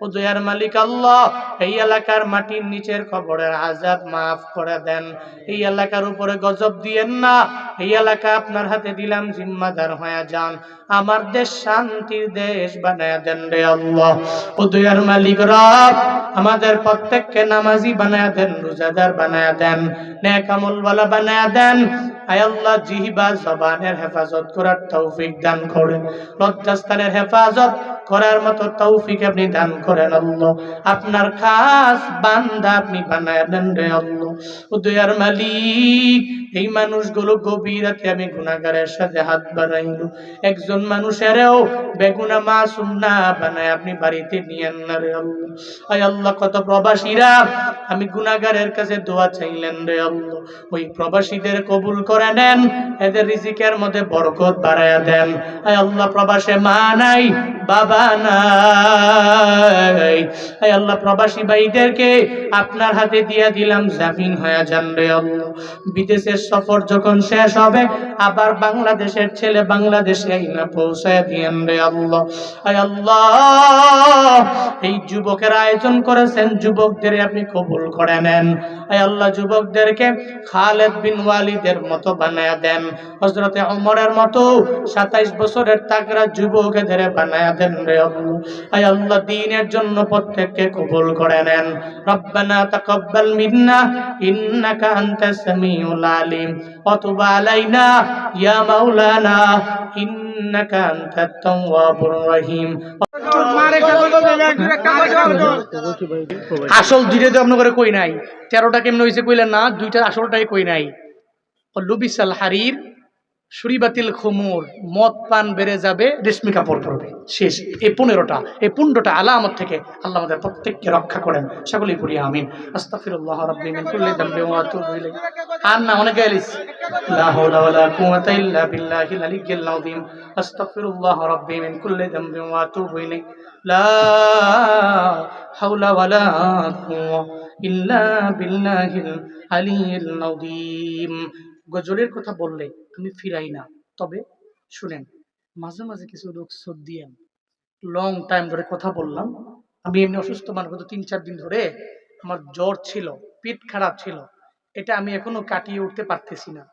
দয়ার মালিক আল্লাহ, এই এলাকার মাটির নিচের কবরের আজাব মাফ করে দেন। এই এলাকার উপরে গজব দিয়েন না, এই এলাকা আপনার হাতে দিলাম, জিম্মাদার হয়ে যান। আমার দেশ শান্তির দেশ বানায় দেন রে আল্লাহ। ও দয়ার মালিক রব আমাদের প্রত্যেককে নামাজি বানায় দেন, রোজাদার বানায় দেন, নেক আমলওয়ালা বানায় দেন। আয় আল্লাহ, জিহিবা জবানের হেফাজত করার তৌফিক দান করেন। লজ্জাস্থানের হেফাজত করার মতো তৌফিক আপনি দান করেন আল্লাহ। আপনার খাস বান্দা আপনি বানায় দেন রে আল্লাহ। ও দয়ার মালিক এই মানুষগুলো গভীর রাতে আমি গুনাহগারের সাথে হাত বাড়াইল। একজন মানুষেরও বেগুনা মাসুম না বানায় আপনি বাড়িতে নিয়েন না রে আল্লাহ। আল্লাহ, কত প্রবাসীরা আমি গুনাহগারের কাছে দোয়া চাইলেন রে আল্লাহ। ওই প্রবাসীদের কবুল করে নেন, এদের রিজিকের মধ্যে বরকত বাড়ায়া দেন। আয় আল্লাহ, প্রবাসে মা নাই, বাবা নাই। আয় আল্লাহ, প্রবাসী ভাইদেরকে আপনার হাতে দিয়া দিলাম, জামিন হয়ে যান রে আল্লাহ। বিদেশের সফর যখন শেষ হবে, আবার বাংলাদেশের ছেলে বাংলাদেশে না পৌঁছায় দিয়েন রে আল্লাহ। আল্লাহ, এই যুবকের আয়োজন করেছেন, যুবকদের আপনি কবুল করে নেন। আল্লাহ, যুবকদেরকে খালেদ বিন ওয়ালিদের মতো বানায়া দেন। হজরতে অমরের মতো সাতাইশ বছরের তাকরা ধরে বানায়া দেন রে আয় আল্লাহ, দিনের জন্য প্রত্যেককে কবুল করে নেন। রব্বানা তাকাব্বাল মিন্না, ইন্নাকা আনতাস সামিউল আলিম। ওয়া علينا يا مولانا মাওলানা ইন্নাকা التواب الرحيم. আসল দুইটা তো আপনার কই নাই, তেরোটা কেমন হয়েছে কইলেন না দুইটা আসলটাই কই নাই। লুবিসাল হারির সুরিবাতিল খুমুর, মদ পান বেড়ে যাবে, রেশমি কাপড় পরবে। শেষ। এই পনেরোটা এই পনেরোটা আলামত থেকে আল্লাহ আমাদের প্রত্যেককে রক্ষা করেন। সকলেই পড়ি, আমিন। মিন ইলাইহি। আর না, অনেক গাইলিস লা হাওলা ওয়ালা কুওয়াতা ইল্লা লা গজলের কথা বললে আমি ফিরাই না। তবে শুনেন, মাঝে মাঝে কিছু লোক শোধ দিয়েন। লং টাইম ধরে কথা বললাম। আমি এমনি অসুস্থ মানুষ, গত তিন চার দিন ধরে আমার জ্বর ছিল পেট খারাপ ছিল। এটা আমি এখনও কাটিয়ে উঠতে পারতেছি না।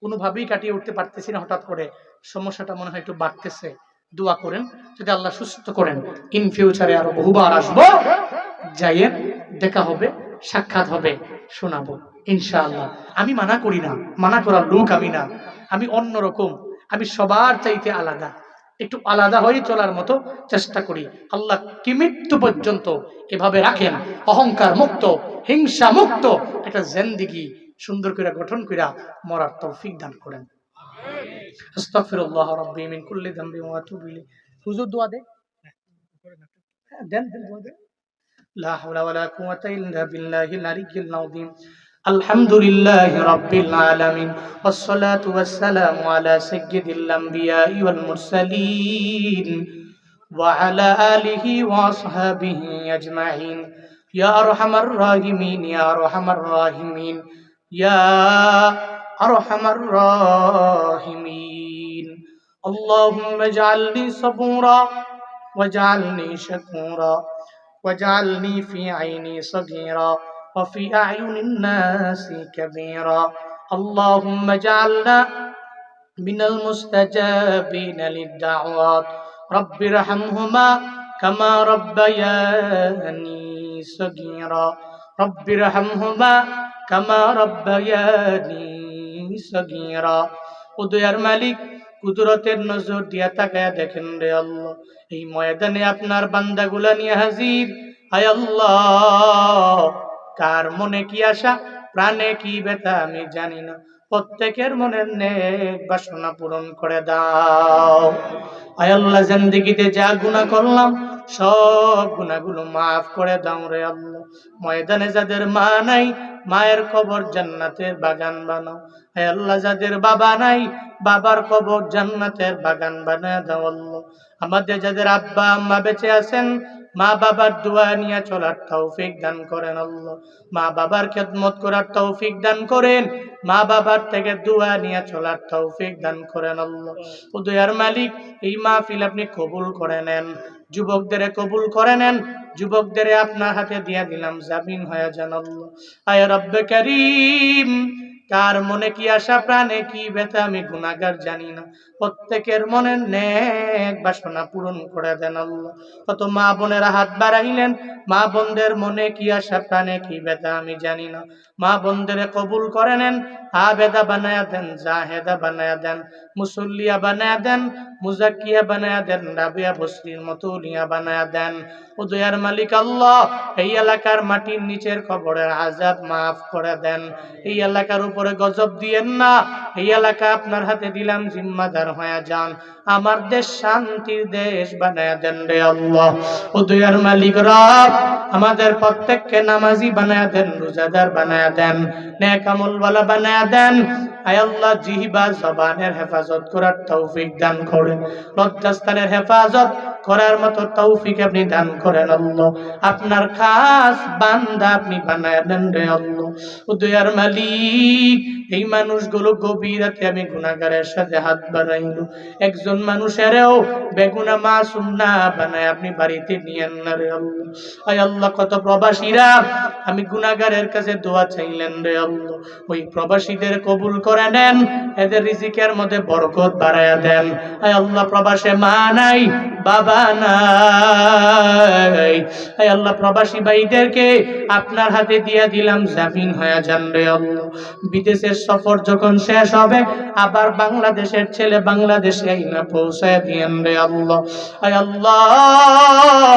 কোনোভাবেই কাটিয়ে উঠতে পারতেছি না হঠাৎ করে। সমস্যাটা মনে হয় একটু বাড়তেছে। দোয়া করেন, যদি আল্লাহ সুস্থ করেন ইন ফিউচারে আরও বহুবার আসব। যাইয়েন দেখা হবে সাক্ষাৎ হবে শোনাবো ইনশাআল্লাহ। আমি মানা করি না মানা করার লোক আমি না। আমি অন্যরকম আমি সবার চাইতে আলাদা। একটু আলাদা হয়ে চলার মতো চেষ্টা করি। আল্লাহ কি মৃত্যু পর্যন্ত এভাবে রাখেন? অহংকার মুক্ত হিংসা মুক্ত একটা জেন্দিগি সুন্দর করে গঠন করে মরার তৌফিক দান করেন। আস্তাগফিরুল্লাহ হুজুর দোয়া দে। হ্যাঁ, দেন দোয়া দেন لا حول ولا قوة إلا بالله العلي العظيم. الحمد لله رب العالمين. والصلاة والسلام على سيد الأنبياء والمرسلين وعلى آله وأصحابه أجمعين. يا أرحم الراحمين يا أرحم الراحمين يا أرحم الراحمين. اللهم اجعلني صبورا واجعلني شكورا. واجعلني في عيني صغيرا وفي أعين الناس كبيرا. اللهم اجعلنا من المستجابين للدعوات. رب ارحمهما كما ربياني صغيرا. رب ارحمهما كما ربياني صغيرا. وديار ملك কুদরতের নজর দিয়া তাকায়া দেখেন রে আল্লাহ। এই ময়দানে আপনার বান্দাগুলা নিয়ে হাজির। হায় আল্লাহ, কার মনে কি আশা, প্রাণে কি ব্যথা আমি জানি না। প্রত্যেকের মনের নেক বাসনা পূরণ করে দাও। আয় আল্লাহ, জিন্দিগিতে যা গুনাহ করলাম সব গুনাহগুলো মাফ করে দাও রে আল্লাহ। ময়দানে যাদের মা নাই, মায়ের কবর জান্নাতের বাগান বানাও। হে আল্লাহ, যাদের বাবা নাই, বাবার কবর জান্নাতের বাগান বানায় দাও আল্লাহ। আমাদের যাদের আব্বা আম্মা বেঁচে আছেন, মা বাবার দোয়া নিয়ে চলার তৌফিক দান করেন আল্লাহ। মা বাবার খেদমত করার তৌফিক দান করেন, মা বাবার থেকে দোয়া নিয়ে চলার তৌফিক দান করেন আল্লাহ। উদয়ার মালিক, এই মাহফিল আপনি কবুল করে নেন। যুবকদের কবুল করে নেন, যুবকদের আপনার হাতে দিয়ে দিলাম, জামিন হয়ে যান আয় রব্বে করিম, কার মনে কি আশা, প্রাণে কি ব্যথা, আমি গুণাগার জানি না। প্রত্যেকের মনে নেক বাসনা পূরণ করে দেন আল্লাহ। কত মা বোনেরা হাত বাড়াইলেন, মা বোনদের মনে কি আশা, প্রাণে কি ব্যথা, আমি জানি না। মা বোনদের কবুল করে নেন, আবেদা বানায়া দেন, জাহেদা বানায়া দেন মুসল্লিয়া বানায়া দেন, মুজাক্কিয়া বানায়া দেন, রাবিয়া বসরির মতো উলিয়া বানায়া দেন। উদয়ার মালিক আল্লাহ, এই এলাকার মাটির নিচের খবরের আজাব মাফ করে দেন। এই এলাকার উপরে গজব দিয়েন না, এই এলাকা আপনার হাতে দিলাম, জিম্মাদার হয়ে যান। আমার দেশ শান্তির দেশ বানায়া দেন রে আল্লাহ। উদয়ার মালিক রব, আমাদের প্রত্যেককে নামাজি বানায়া দেন, রোজাদার বানায়া দেন, নেক আমলওয়ালা বানায়া দেন। আয় আল্লাহ, জিহিবা জবানের হেফাজত করার তৌফিক দান করেন লজ্জাস্থানের হেফাজত করার মতো তৌফিক আপনি দান করেন আল্লাহ। আপনার খাস বান্দা আপনি বানায় দেন রে আল্লাহ। উদয়ার মালিক, এই মানুষগুলো গভীর রাতে আমি গুণাগারের সাথে হাত বাড়াইল। একজন বেগুনা মাসুম না বানায় আপনি বাড়িতে নিয়েন না রে আল্লাহ। কত প্রবাসীরা আমি গুণাগারের কাছে দোয়া চাইলেন রে আল্লাহ। ওই প্রবাসীদের কবুল করে নেন, এদের রিজিকের মধ্যে বরকত বাড়ায়া দেন। আয় আল্লাহ, প্রবাসে মা নাই বাবা নাই। আয় আল্লাহ, প্রবাসী ভাইদেরকে আপনার হাতে দিয়ে দিলাম, জামিন হয়ে যান রে আল্লাহ। বিদেশের সফর যখন শেষ হবে, আবার বাংলাদেশের ছেলে বাংলাদেশে আইনা পৌঁছায় দিয়েন রে আল্লাহ। আয় আল্লাহ,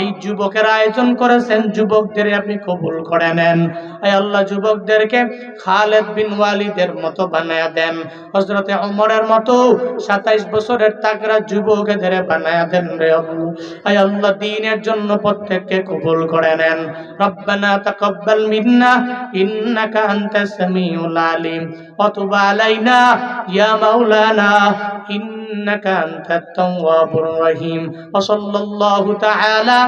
এই যুবকের আয়োজন করেছেন, যুবকদের আপনি কবুল করে নেন। আয় আল্লাহ, যুবকদেরকে খালেদ বিন ওয়ালিদের মতো বানায়া দেন। হজরতে ওমরের মতো সাতাইশ বছরের তাকরা যুবকদের বানায়া দেন রে আয় আল্লাহ, দিনের জন্য প্রত্যেককে কবুল করে নেন। রব্বানা তাকাব্বাল মিন্না, ইন্নাকা আনতাস সামিউল আলিম। অতুবা তুব আলাইনা, ইয়া মাওলানা, ইন্নাকা আনতাত তাওয়াবুর রহিম। ওয়া সাল্লাল্লাহু তাআলা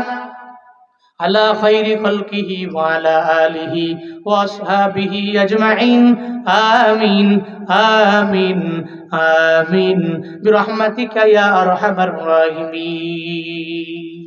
على خير خلقه وعلى آله وأصحابه أجمعين. آمين. آمين. آمين. برحمتك يا أرحم الراحمين.